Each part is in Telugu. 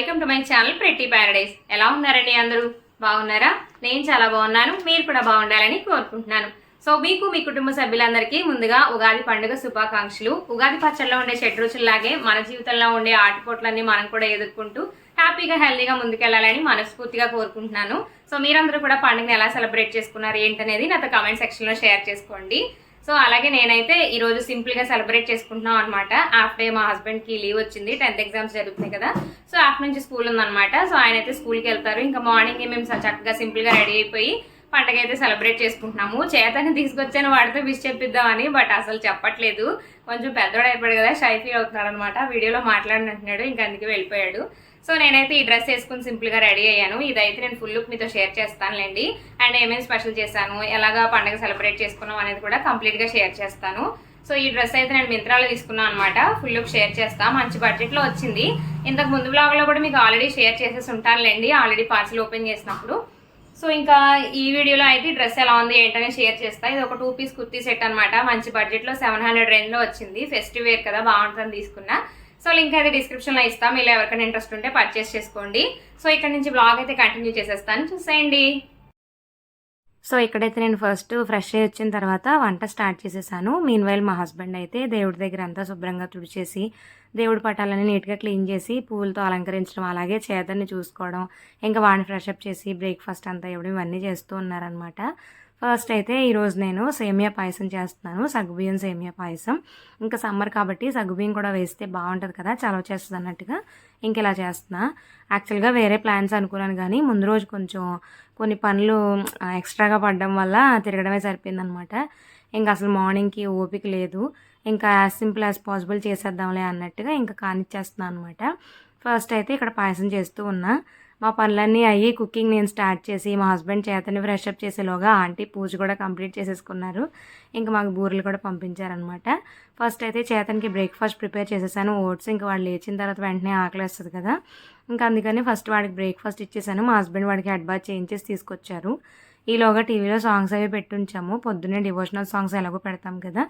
Welcome to my channel pretty paradise. ఎలా ఉన్నారండి అందరూ? బాగున్నారా? నేను చాలా బాగున్నాను. మీరు కూడా బాగుండాలని కోరుకుంటున్నాను. సో మీకు మీ కుటుంబ సభ్యులందరికీ ముందుగా ఉగాది పండుగ శుభాకాంక్షలు. ఉగాది పచ్చల్లో ఉండే షెడ్ రుచుల్లాగే మన జీవితంలో ఉండే ఆటపోట్లన్నీ మనం కూడా ఎదుర్కొంటూ హ్యాపీగా హెల్దీగా ముందుకెళ్ళాలని మనస్ఫూర్తిగా కోరుకుంటున్నాను. సో మీరందరూ కూడా పండుగను ఎలా సెలబ్రేట్ చేసుకున్నారు ఏంటనేది నాతో కామెంట్ సెక్షన్లో షేర్ చేసుకోండి. సో అలాగే నేనైతే ఈరోజు సింపుల్గా సెలబ్రేట్ చేసుకుంటున్నాం అనమాట హాఫ్ డే మా హస్బెండ్కి లీవ్ వచ్చింది. టెన్త్ ఎగ్జామ్స్ జరుగుతున్నాయి కదా. సో హాఫ్ నుంచి స్కూల్ ఉందన్నమాట. సో ఆయన అయితే స్కూల్కి వెళ్తారు. ఇంకా మార్నింగ్ మేము చక్కగా సింపుల్గా రెడీ అయిపోయి పండగ అయితే సెలబ్రేట్ చేసుకుంటున్నాము. చేతని తీసుకొచ్చాను. వాడితో విష్ చెప్పిద్దామని బట్ అసలు చెప్పట్లేదు. కొంచెం పెద్దోడు అయిపోయాడు కదా. షై ఫీల్ అవుతున్నాడు అనమాట వీడియోలో మాట్లాడినట్టున్నాడు. ఇంకా అందుకే వెళ్ళిపోయాడు. సో నేనైతే ఈ డ్రెస్ వేసుకుని సింపుల్గా రెడీ అయ్యాను. ఇదైతే నేను ఫుల్ లుక్ మీతో షేర్ చేస్తానులేండి. అండ్ ఏమేమి స్పెషల్ చేశాను ఎలాగా పండుగ సెలబ్రేట్ చేసుకున్నాం అనేది కూడా కంప్లీట్గా షేర్ చేస్తాను. సో ఈ డ్రెస్ అయితే నేను మింత్రాలో తీసుకున్నాను అనమాట ఫుల్ లుక్ షేర్ చేస్తా. మంచి బడ్జెట్లో వచ్చింది. ఇంతకు ముందు బ్లాగ్లో కూడా మీకు ఆల్రెడీ షేర్ చేసేసి ఉంటానులేండి. ఆల్రెడీ పార్సల్ ఓపెన్ చేసినప్పుడు. సో ఇంకా ఈ వీడియోలో అయితే ఈ డ్రెస్ ఎలా ఉంది ఏంటనే షేర్ చేస్తా. ఇది ఒక టూ పీస్ కుర్తీ సెట్ అనమాట మంచి బడ్జెట్లో సెవెన్ హండ్రెడ్ రేంజ్లో వచ్చింది. ఫెస్టివ్ వేర్ కదా బాగుంటుందని తీసుకున్నా. సో లింక్ అయితే డిస్క్రిప్షన్లో ఇస్తాం. మీరు ఎవరికైనా ఇంట్రెస్ట్ ఉంటే పర్చేస్ చేసుకోండి. సో ఇక్కడ నుంచి బ్లాగ్ అయితే కంటిన్యూ చేసేస్తాను. చూసేయండి. సో ఇక్కడైతే నేను ఫస్ట్ ఫ్రెష్ అయ్యి వచ్చిన తర్వాత వంట స్టార్ట్ చేసేసాను. మీన్ వైల్ మా హస్బెండ్ అయితే దేవుడి దగ్గర అంతా శుభ్రంగా తుడిచేసి దేవుడి పటాలని నీట్గా క్లీన్ చేసి పూలతో అలంకరించడం అలాగే చేతన్ని చూసుకోవడం ఇంకా వాడిని ఫ్రెష్ అప్ చేసి బ్రేక్ఫాస్ట్ అంతా ఇవ్వడం ఇవన్నీ చేస్తూ ఉన్నారనమాట ఫస్ట్ అయితే ఈరోజు నేను సేమియా పాయసం చేస్తున్నాను. సగ్గుబియ్యం సేమియా పాయసం. ఇంకా సమ్మర్ కాబట్టి సగ్గుబియ్యం కూడా వేస్తే బాగుంటుంది కదా చలవ చేస్తుంది అన్నట్టుగా ఇంక ఇలా చేస్తున్నా. యాక్చువల్గా వేరే ప్లాన్స్ అనుకున్నాను కానీ ముందు రోజు కొంచెం కొన్ని పనులు ఎక్స్ట్రాగా పడడం వల్ల తిరగడమే సరిపోయిందనమాట. ఇంకా అసలు మార్నింగ్కి ఓపిక లేదు. ఇంకా యాజ్ సింపుల్ యాజ్ పాసిబుల్ చేసేద్దాంలే అన్నట్టుగా ఇంకా కానిచ్చేస్తున్నాను అనమాట ఫస్ట్ అయితే ఇక్కడ పాయసం చేస్తూ ఉన్నా. మా పనులన్నీ అయ్యి కుకింగ్ నేను స్టార్ట్ చేసి మా హస్బెండ్ చేతని ఫ్రెష్ అప్ చేసేలోగా ఆంటీ పూజ కూడా కంప్లీట్ చేసేసుకున్నారు. ఇంకా మాకు బూరెలు కూడా పంపించారనమాట ఫస్ట్ అయితే చేతనికి బ్రేక్ఫాస్ట్ ప్రిపేర్ చేసేసాను. ఓట్స్ ఇంకా వాళ్ళు లేచిన తర్వాత వెంటనే ఆకలేస్తుంది కదా. ఇంకా అందుకని ఫస్ట్ వాడికి బ్రేక్ఫాస్ట్ ఇచ్చేసాను. మా హస్బెండ్ వాడికి హెడ్ చేయించేసి తీసుకొచ్చారు. ఈలోగా టీవీలో సాంగ్స్ అవి పెట్టుంచాము. పొద్దున్నే డివోషనల్ సాంగ్స్ ఎలాగో పెడతాం కదా.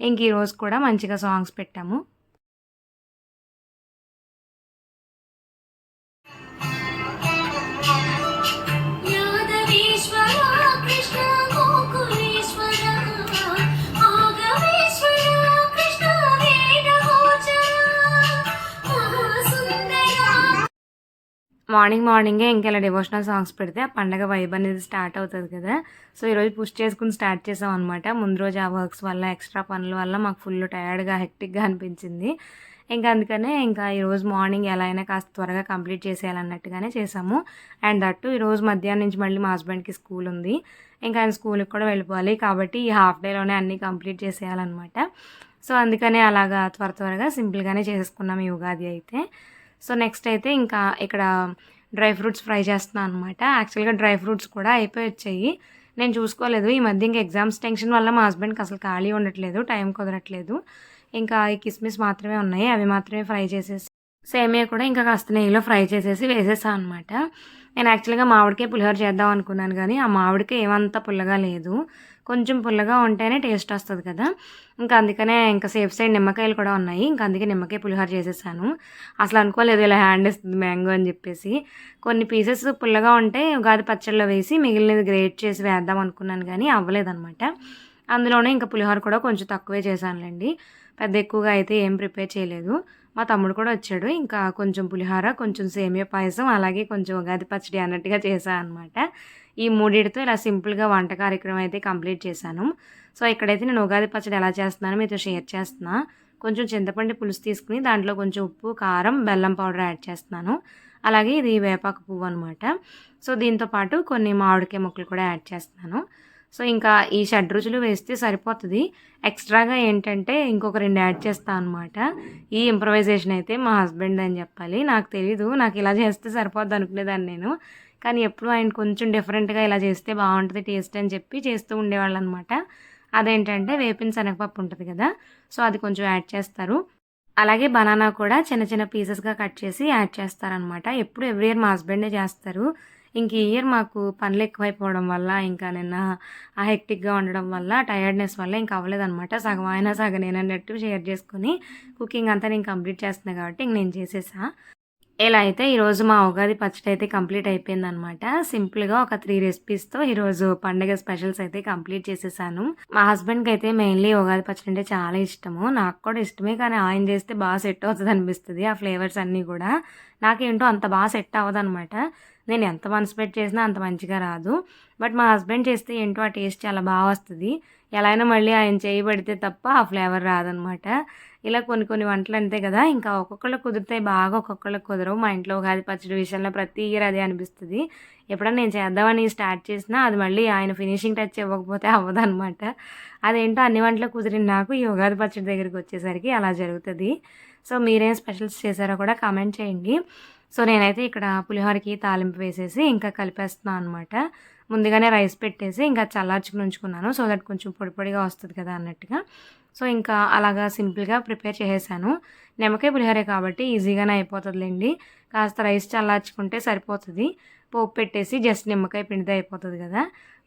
ఇంక ఈ రోజు కూడా మంచిగా సాంగ్స్ పెట్టాము. మార్నింగ్ మార్నింగే ఇంకా ఇలా డివోషనల్ సాంగ్స్ పెడితే ఆ పండగ వైబ్ అనేది స్టార్ట్ అవుతుంది కదా. సో ఈరోజు పుష్ చేసుకుని స్టార్ట్ చేసాం అనమాట ముందు రోజు ఆ వర్క్స్ వల్ల ఎక్స్ట్రా పనుల వల్ల మాకు ఫుల్ టయర్డ్గా హెక్టిక్గా అనిపించింది. ఇంకా అందుకనే ఇంకా ఈరోజు మార్నింగ్ ఎలా అయినా కాస్త త్వరగా కంప్లీట్ చేసేయాలన్నట్టుగానే చేసాము. అండ్ దట్టు ఈరోజు మధ్యాహ్నం నుంచి మళ్ళీ మా హస్బెండ్కి స్కూల్ ఉంది. ఇంకా ఆయన స్కూల్కి కూడా వెళ్ళిపోవాలి కాబట్టి ఈ హాఫ్ డేలోనే అన్నీ కంప్లీట్ చేసేయాలన్నమాట. సో అందుకనే అలాగా త్వర త్వరగా సింపుల్గానే చేసేసుకున్నాం ఈ ఉగాది అయితే. సో నెక్స్ట్ అయితే ఇంకా ఇక్కడ డ్రై ఫ్రూట్స్ ఫ్రై చేస్తున్నాను అనమాట యాక్చువల్గా డ్రై ఫ్రూట్స్ కూడా అయిపోయి వచ్చాయి. నేను చూసుకోలేదు. ఈ మధ్య ఇంకా ఎగ్జామ్స్ టెన్షన్ వల్ల మా హస్బెండ్కి అసలు ఖాళీ ఉండట్లేదు టైం కుదరట్లేదు. ఇంకా ఈ కిస్మిస్ మాత్రమే ఉన్నాయి. అవి మాత్రమే ఫ్రై చేసేసి సేమియా కూడా ఇంకా కాస్త నెయ్యిలో ఫ్రై చేసేసి వేసేసాను అనమాట నేను యాక్చువల్గా మామిడికే పులిహోర చేద్దాం అనుకున్నాను కానీ ఆ మామిడికే ఏమంత పుల్లగా లేదు. కొంచెం పుల్లగా ఉంటేనే టేస్ట్ వస్తుంది కదా. ఇంకా అందుకనే ఇంకా సేఫ్ సైడ్ నిమ్మకాయలు కూడా ఉన్నాయి. ఇంకా అందుకే నిమ్మకాయ పులిహోర చేసేసాను. అసలు అనుకోలేదు ఇలా హ్యాండ్ ఇస్తుంది మ్యాంగో అని చెప్పేసి. కొన్ని పీసెస్ పుల్లగా ఉంటే ఉగాది పచ్చళ్ళలో వేసి మిగిలినది గ్రేట్ చేసి వేద్దాం అనుకున్నాను కానీ అవ్వలేదన్నమాట. అందులోనే ఇంకా పులిహోర కూడా కొంచెం తక్కువే చేశానులేండి. పెద్ద ఎక్కువగా అయితే ఏం ప్రిపేర్ చేయలేదు. మా తమ్ముడు కూడా వచ్చాడు. ఇంకా కొంచెం పులిహోర కొంచెం సేమియా పాయసం అలాగే కొంచెం ఉగాది పచ్చడి అన్నట్టుగా చేశాను అనమాట ఈ మూడిటితో ఇలా సింపుల్గా వంట కార్యక్రమం అయితే కంప్లీట్ చేశాను. సో ఇక్కడైతే నేను ఉగాది పచ్చడి ఎలా చేస్తున్నానో మీతో షేర్ చేస్తున్నా. కొంచెం చింతపండు పులుసు తీసుకుని దాంట్లో కొంచెం ఉప్పు కారం బెల్లం పౌడర్ యాడ్ చేస్తున్నాను. అలాగే ఇది వేపాకు పువ్వు అనమాట సో దీంతో పాటు కొన్ని మామిడికాయ ముక్కలు కూడా యాడ్ చేస్తున్నాను. సో ఇంకా ఈ షడ్ రుచులు వేస్తే సరిపోతుంది. ఎక్స్ట్రాగా ఏంటంటే ఇంకొక రెండు యాడ్ చేస్తాను అనమాట ఈ ఇంప్రవైజేషన్ అయితే మా హస్బెండ్ అని చెప్పాలి. నాకు తెలీదు. నాకు ఇలా చేస్తే సరిపోద్ది అనుకునేదాన్ని నేను. కానీ ఎప్పుడు ఆయన కొంచెం డిఫరెంట్గా ఇలా చేస్తే బాగుంటుంది టేస్ట్ అని చెప్పి చేస్తూ ఉండేవాళ్ళు అనమాట అదేంటంటే వేపిన శనగపప్పు ఉంటుంది కదా సో అది కొంచెం యాడ్ చేస్తారు. అలాగే బనానా కూడా చిన్న చిన్న పీసెస్గా కట్ చేసి యాడ్ చేస్తారనమాట. ఎప్పుడు ఎవ్రీ ఇయర్ మా హస్బెండే చేస్తారు. ఇంక ఈ ఇయర్ మాకు పనులు ఎక్కువైపోవడం వల్ల ఇంకా నిన్న ఆ హెక్టిక్గా ఉండడం వల్ల టయర్డ్నెస్ వల్ల ఇంకా అవ్వలేదన్నమాట సగం ఆయన సగం నేను అన్నట్టు షేర్ చేసుకుని కుకింగ్ అంతా నేను కంప్లీట్ చేస్తున్నా కాబట్టి ఇంక నేను చేసేసా. ఇలా అయితే ఈరోజు మా ఉగాది పచ్చడి అయితే కంప్లీట్ అయిపోయింది అనమాట సింపుల్గా ఒక త్రీ రెసిపీస్తో ఈరోజు పండగ స్పెషల్స్ అయితే కంప్లీట్ చేసేసాను. మా హస్బెండ్కి అయితే మెయిన్లీ ఉగాది పచ్చడి అంటే చాలా ఇష్టము. నాకు కూడా ఇష్టమే కానీ ఆయన చేస్తే బాగా సెట్ అవుతుంది అనిపిస్తుంది ఆ ఫ్లేవర్స్ అన్నీ కూడా. నాకేంటో అంత బాగా సెట్ అవ్వదు అనమాట నేను ఎంత మనసు పెట్టి చేసినా అంత మంచిగా రాదు. బట్ మా హస్బెండ్ చేస్తే ఏంటో ఆ టేస్ట్ చాలా బాగా వస్తుంది. ఎలా అయినా మళ్ళీ ఆయన చేయబడితే తప్ప ఆ ఫ్లేవర్ రాదనమాట ఇలా కొన్ని కొన్ని వంటలు అంతే కదా. ఇంకా ఒక్కొక్కళ్ళకి కుదురుతాయి బాగా ఒక్కొక్కళ్ళకి కుదరవు. మా ఇంట్లో ఉగాది పచ్చడి విషయంలో ప్రతి ఇయర్ అదే అనిపిస్తుంది. ఎప్పుడైనా నేను చేద్దామని స్టార్ట్ చేసినా అది మళ్ళీ ఆయన ఫినిషింగ్ టచ్ ఇవ్వకపోతే అవ్వదన్నమాట. అదేంటో అన్ని వంటలు కుదిరిన నాకు ఈ ఉగాది పచ్చడి దగ్గరికి వచ్చేసరికి అలా జరుగుతుంది. సో మీరేం స్పెషల్స్ చేశారో కూడా కామెంట్ చేయండి. సో నేనైతే ఇక్కడ పులిహోరకి తాలింపు వేసేసి ఇంకా కలిపేస్తున్నాను అనమాట ముందుగానే రైస్ పెట్టేసి ఇంకా చల్లార్చుకుని ఉంచుకున్నాను. సో దట్ కొంచెం పొడి పొడిగా వస్తుంది కదా అన్నట్టుగా. సో ఇంకా అలాగా సింపుల్గా ప్రిపేర్ చేసేసాను. నిమ్మకాయ పులిహోరే కాబట్టి ఈజీగానే అయిపోతుందిలేండి. కాస్త రైస్ చల్లార్చుకుంటే సరిపోతుంది. పోపు పెట్టేసి జస్ట్ నిమ్మకాయ పిండితే అయిపోతుంది కదా.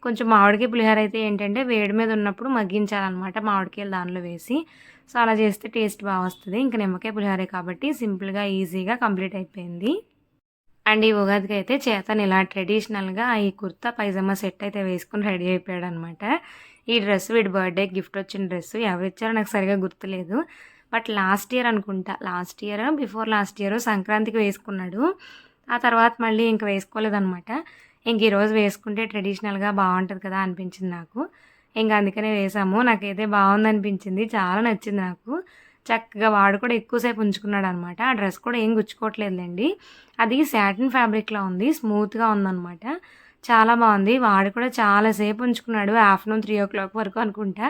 కొంచెం మామిడికాయ పులిహోర అయితే ఏంటంటే వేడి మీద ఉన్నప్పుడు మగ్గించాలన్నమాట మామిడికాయలు దానిలో వేసి. సో అలా చేస్తే టేస్ట్ బాగా వస్తుంది. ఇంకా నిమ్మకాయ పులిహోరే కాబట్టి సింపుల్గా ఈజీగా కంప్లీట్ అయిపోయింది. అండ్ ఈ ఉగాదికి అయితే చేతన్ ఇలా ట్రెడిషనల్గా ఈ కుర్తా పైజామా సెట్ అయితే వేసుకుని రెడీ అయిపోయాడు అనమాట ఈ డ్రెస్ వీడి బర్త్డే గిఫ్ట్ వచ్చిన డ్రెస్ ఎవరు ఇచ్చారో నాకు సరిగా గుర్తులేదు. బట్ లాస్ట్ ఇయర్ అనుకుంటా. Last year before last year సంక్రాంతికి వేసుకున్నాడు. ఆ తర్వాత మళ్ళీ ఇంక వేసుకోలేదనమాట ఇంక ఈరోజు వేసుకుంటే ట్రెడిషనల్గా బాగుంటుంది కదా అనిపించింది నాకు. ఇంకా అందుకనే వేసాము. నాకైతే బాగుంది అనిపించింది చాలా నచ్చింది నాకు. చక్కగా వాడు కూడా ఎక్కువసేపు ఉంచుకున్నాడు అనమాట ఆ డ్రెస్ కూడా ఏం గుచ్చుకోవట్లేదులేండి. అది శాటిన్ ఫ్యాబ్రిక్లో ఉంది. స్మూత్గా ఉందన్నమాట చాలా బాగుంది వాడు కూడా చాలాసేపు ఉంచుకున్నాడు. ఆఫ్టర్నూన్ త్రీ ఓ క్లాక్ వరకు అనుకుంటా.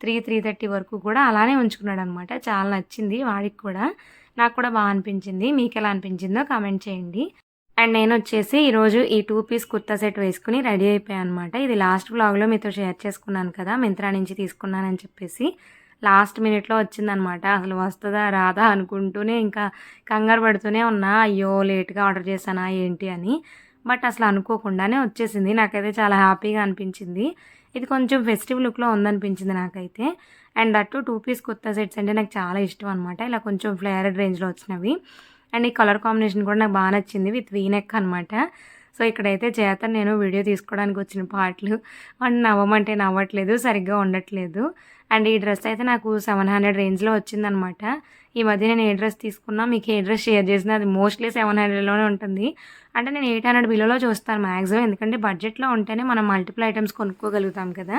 త్రీ త్రీ థర్టీ వరకు కూడా అలానే ఉంచుకున్నాడు అనమాట చాలా నచ్చింది వాడికి కూడా. నాకు కూడా బాగా అనిపించింది. మీకు ఎలా అనిపించిందో కామెంట్ చేయండి. అండ్ నేను వచ్చేసి ఈరోజు ఈ టూ పీస్ కుర్తా సెట్ వేసుకుని రెడీ అయిపోయాను అనమాట ఇది లాస్ట్ బ్లాగ్లో మీతో షేర్ చేసుకున్నాను కదా మింత్రా నుంచి తీసుకున్నానని చెప్పేసి. లాస్ట్ మినిట్లో వచ్చిందనమాట అసలు వస్తుందా రాదా అనుకుంటూనే ఇంకా కంగారు పడుతూనే ఉన్నా అయ్యో లేట్గా ఆర్డర్ చేశానా ఏంటి అని. బట్ అసలు అనుకోకుండానే వచ్చేసింది. నాకైతే చాలా హ్యాపీగా అనిపించింది. ఇది కొంచెం ఫెస్టివ్ లుక్లో ఉందనిపించింది నాకైతే. అండ్ అటు టూ పీస్ కుర్తా సెట్స్ అంటే నాకు చాలా ఇష్టం అనమాట ఇలా కొంచెం ఫ్లేరెడ్ రేంజ్లో వచ్చినవి. అండ్ ఈ కలర్ కాంబినేషన్ కూడా నాకు బాగా నచ్చింది విత్ వీనెక్ అనమాట సో ఇక్కడైతే చేత నేను వీడియో తీసుకోవడానికి వచ్చిన పాటలు. అండ్ నవ్వమంటే నవ్వట్లేదు సరిగ్గా ఉండట్లేదు. అండ్ ఈ డ్రెస్ అయితే నాకు సెవెన్ హండ్రెడ్ రేంజ్లో వచ్చిందనమాట ఈ మధ్య నేను ఏ డ్రెస్ తీసుకున్నా మీకు ఏ డ్రెస్ షేర్ చేసినా అది మోస్ట్లీ సెవెన్ హండ్రెడ్లోనే ఉంటుంది. అంటే నేను ఎయిట్ హండ్రెడ్ బిలోలో చూస్తాను మ్యాక్సిమం ఎందుకంటే బడ్జెట్లో ఉంటేనే మనం మల్టిపుల్ ఐటమ్స్ కొనుక్కోగలుగుతాం కదా.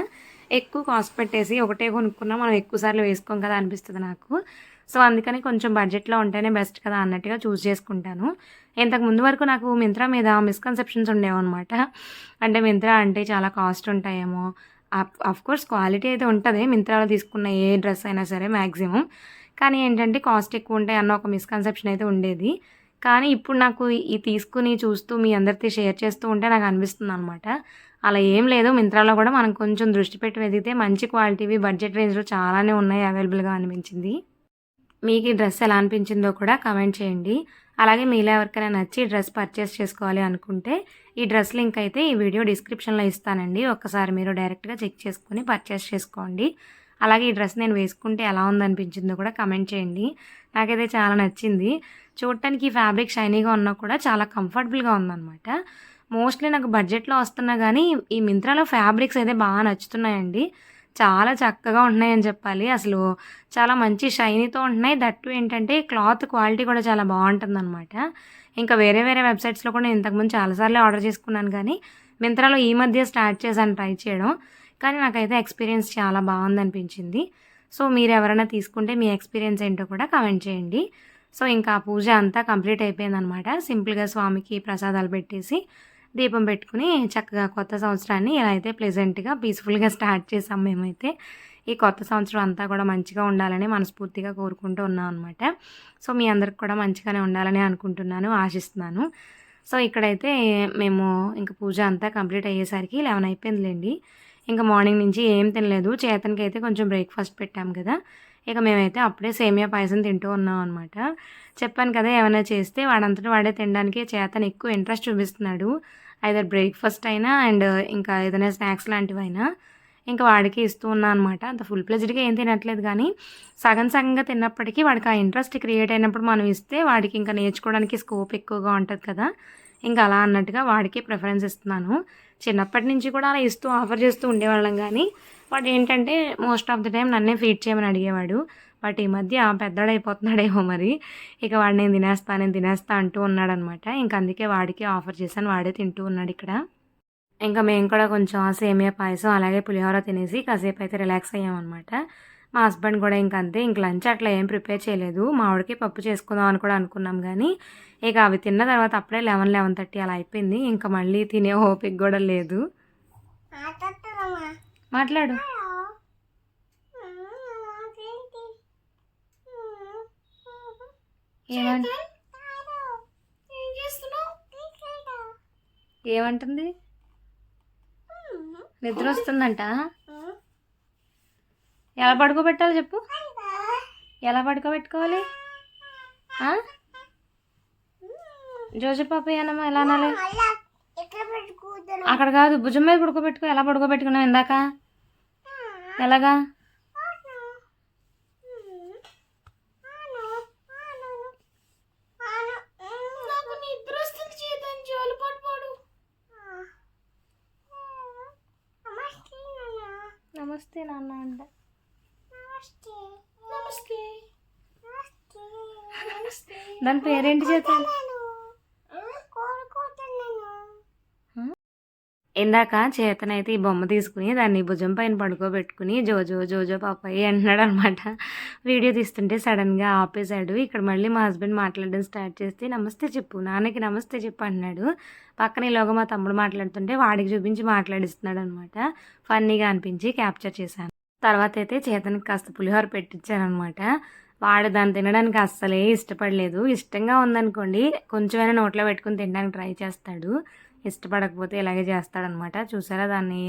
ఎక్కువ కాస్ట్ పెట్టేసి ఒకటే కొనుక్కున్నా మనం ఎక్కువ సార్లు వేసుకోం కదా అనిపిస్తుంది నాకు. సో అందుకని కొంచెం బడ్జెట్లో ఉంటేనే బెస్ట్ కదా అన్నట్టుగా చూస్ చేసుకుంటాను. ఇంతకు ముందు వరకు నాకు మింత్రా మీద మిస్కన్సెప్షన్స్ ఉండేవన్నమాట అంటే మింత్రా అంటే చాలా కాస్ట్ ఉంటాయేమో. అఫ్ కోర్స్ క్వాలిటీ అయితే ఉంటుంది. మింత్రాలో తీసుకున్న ఏ డ్రెస్ అయినా సరే మ్యాక్సిమం కానీ ఏంటంటే కాస్ట్ ఎక్కువ ఉంటాయి అన్న ఒక మిస్కన్సెప్షన్ అయితే ఉండేది. కానీ ఇప్పుడు నాకు ఈ తీసుకుని చూస్తూ మీ అందరితో షేర్ చేస్తూ ఉంటే నాకు అనిపిస్తుంది అనమాట అలా ఏం లేదు. మింత్రాలో కూడా మనం కొంచెం దృష్టి పెట్టి వెతికితే మంచి క్వాలిటీవి బడ్జెట్ రేంజ్లో చాలానే ఉన్నాయి అవైలబుల్గా అనిపించింది. మీకు ఈ డ్రెస్ ఎలా అనిపించిందో కూడా కమెంట్ చేయండి. అలాగే మీలో ఎవరికైనా నచ్చి డ్రెస్ పర్చేస్ చేసుకోవాలి అనుకుంటే ఈ డ్రెస్ లింక్ అయితే ఈ వీడియో డిస్క్రిప్షన్లో ఇస్తానండి. ఒక్కసారి మీరు డైరెక్ట్గా చెక్ చేసుకుని పర్చేస్ చేసుకోండి. అలాగే ఈ డ్రెస్ నేను వేసుకుంటే ఎలా ఉందనిపించిందో కూడా కమెంట్ చేయండి. నాకైతే చాలా నచ్చింది. చూడటానికి ఈ ఫ్యాబ్రిక్ షైనీగా ఉన్నా కూడా చాలా కంఫర్టబుల్గా ఉందన్నమాట. మోస్ట్లీ నాకు బడ్జెట్లో వస్తున్నా కానీ ఈ మింత్రాలో ఫ్యాబ్రిక్స్ అయితే బాగా నచ్చుతున్నాయండి. చాలా చక్కగా ఉంటున్నాయని చెప్పాలి. అసలు చాలా మంచి షైనీతో ఉంటున్నాయి. దట్టు ఏంటంటే క్లాత్ క్వాలిటీ కూడా చాలా బాగుంటుందన్నమాట. ఇంకా వేరే వేరే వెబ్సైట్స్లో కూడా నేను ఇంతకుముందు చాలాసార్లు ఆర్డర్ చేసుకున్నాను కానీ మింత్రాలో ఈ మధ్య స్టార్ట్ చేశాను ట్రై చేయడం. కానీ నాకైతే ఎక్స్పీరియన్స్ చాలా బాగుంది అనిపించింది సో మీరు ఎవరైనా తీసుకుంటే మీ ఎక్స్పీరియన్స్ ఏంటో కూడా కమెంట్ చేయండి. సో ఇంకా ఆ పూజ అంతా కంప్లీట్ అయిపోయిందనమాట సింపుల్గా స్వామికి ప్రసాదాలు పెట్టేసి దీపం పెట్టుకుని చక్కగా కొత్త సంవత్సరాన్ని ఇలా అయితే ప్లెజెంట్గా పీస్ఫుల్గా స్టార్ట్ చేసాం మేమైతే. ఈ కొత్త సంవత్సరం అంతా కూడా మంచిగా ఉండాలని మనస్ఫూర్తిగా కోరుకుంటూ ఉన్నాం అనమాట సో మీ అందరికి కూడా మంచిగానే ఉండాలని అనుకుంటున్నాను ఆశిస్తున్నాను. సో ఇక్కడైతే మేము ఇంకా పూజ అంతా కంప్లీట్ అయ్యేసరికి లెవెన్ అయిపోయిందిలేండి. ఇంకా మార్నింగ్ నుంచి ఏం తినలేదు. చేతనికి అయితే కొంచెం బ్రేక్ఫాస్ట్ పెట్టాం కదా. ఇక మేమైతే అప్పుడే సేమియా పాయసం తింటూ ఉన్నాం అనమాట చెప్పాను కదా ఏమైనా చేస్తే వాడంతటా వాడే తినడానికి చేతను ఎక్కువ ఇంట్రెస్ట్ చూపిస్తున్నాడు. ఐదర్ బ్రేక్ఫాస్ట్ అయినా అండ్ ఇంకా ఏదైనా స్నాక్స్ లాంటివి అయినా ఇంకా వాడికి ఇస్తూ ఉన్నా అనమాట అంత ఫుల్ ప్లెజ్డ్గా ఏం తినట్లేదు కానీ సగం సగంగా తిన్నప్పటికీ వాడికి ఆ ఇంట్రెస్ట్ క్రియేట్ అయినప్పుడు మనం ఇస్తే వాడికి ఇంకా నేర్చుకోవడానికి స్కోప్ ఎక్కువగా ఉంటుంది కదా. ఇంకా అలా అన్నట్టుగా వాడికి ప్రిఫరెన్స్ ఇస్తున్నాను. చిన్నప్పటి నుంచి కూడా అలా ఇస్తూ ఆఫర్ చేస్తూ ఉండేవాళ్ళం కానీ వాడు ఏంటంటే మోస్ట్ ఆఫ్ ది టైం నన్నే ఫీడ్ చేయమని అడిగేవాడు. బట్ ఈ మధ్య పెద్దడైపోతున్నాడేమో మరి. ఇక వాడు నేను తినేస్తా నేను తినేస్తా అంటూ ఉన్నాడనమాట. ఇంక అందుకే వాడికి ఆఫర్ చేశాను. వాడే తింటూ ఉన్నాడు ఇక్కడ. ఇంకా మేము కూడా కొంచెం సేమియా పాయసం అలాగే పులిహోర తినేసి కాసేపు అయితే రిలాక్స్ అయ్యామన్నమాట మా హస్బెండ్ కూడా ఇంక అంతే. ఇంక లంచ్ అట్లా ఏం ప్రిపేర్ చేయలేదు. మామిడికి పప్పు చేసుకుందాం అని కూడా అనుకున్నాం కానీ ఇక అవి తిన్న తర్వాత అప్పుడే లెవెన్ లెవెన్ థర్టీ అలా అయిపోయింది. ఇంకా మళ్ళీ తినే ఓపిక కూడా లేదు. మాట్లాడు. ఏమంట ఏమంటుంది? నిద్ర వస్తుందంట ఎలా పడుకోబెట్టాలి చెప్పు? ఎలా పడుకోబెట్టుకోవాలి? ఆ? పాప ఏనమ్మా ఎలా అనాలి? అక్కడ కాదు భుజం మీద పడుకోబెట్టుకో ఎలా పడుకోబెట్టుకున్నావు ఇందాక? ఎలాగా? నమస్తే నాన్న. అంట. నమస్తే. నమస్తే. దాని పేరేంటి చేత ఇందాక చేతనైతే ఈ బొమ్మ తీసుకుని దాన్ని భుజం పైన పడుకోబెట్టుకుని జోజో జోజో పాపాయి అంటున్నాడు అనమాట వీడియో తీస్తుంటే సడన్గా ఆపేశాడు. ఇక్కడ మళ్ళీ మా హస్బెండ్ మాట్లాడడం స్టార్ట్ చేస్తే నమస్తే చెప్పు నాన్నకి నమస్తే చెప్పు అన్నాడు పక్కన ఈలోగా మా తమ్ముడు మాట్లాడుతుంటే వాడికి చూపించి మాట్లాడిస్తున్నాడు అనమాట ఫన్నీగా అనిపించి క్యాప్చర్ చేశాను. తర్వాత అయితే చేతనికి కాస్త పులిహోర పెట్టించాను అనమాట వాడు దాన్ని తినడానికి అస్సలే ఇష్టపడలేదు. ఇష్టంగా ఉందనుకోండి కొంచెమైనా నోట్లో పెట్టుకుని తినడానికి ట్రై చేస్తాడు. ఇష్టపడకపోతే ఇలాగే చేస్తాడనమాట. చూసారా? దాన్ని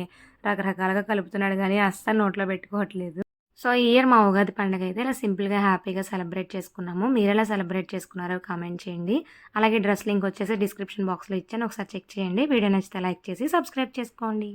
రకరకాలుగా కలుపుతున్నాడు కానీ అస్సలు నోట్లో పెట్టుకోవట్లేదు. సో ఈ ఇయర్ మా ఉగాది పండుగ అయితే ఇలా సింపుల్గా హ్యాపీగా సెలబ్రేట్ చేసుకున్నాము. మీరు ఎలా సెలబ్రేట్ చేసుకున్నారో కామెంట్ చేయండి. అలాగే డ్రెస్ లింక్ వచ్చేసి డిస్క్రిప్షన్ బాక్స్లో ఇచ్చాను. ఒకసారి చెక్ చేయండి. వీడియో నచ్చితే లైక్ చేసి సబ్స్క్రైబ్ చేసుకోండి.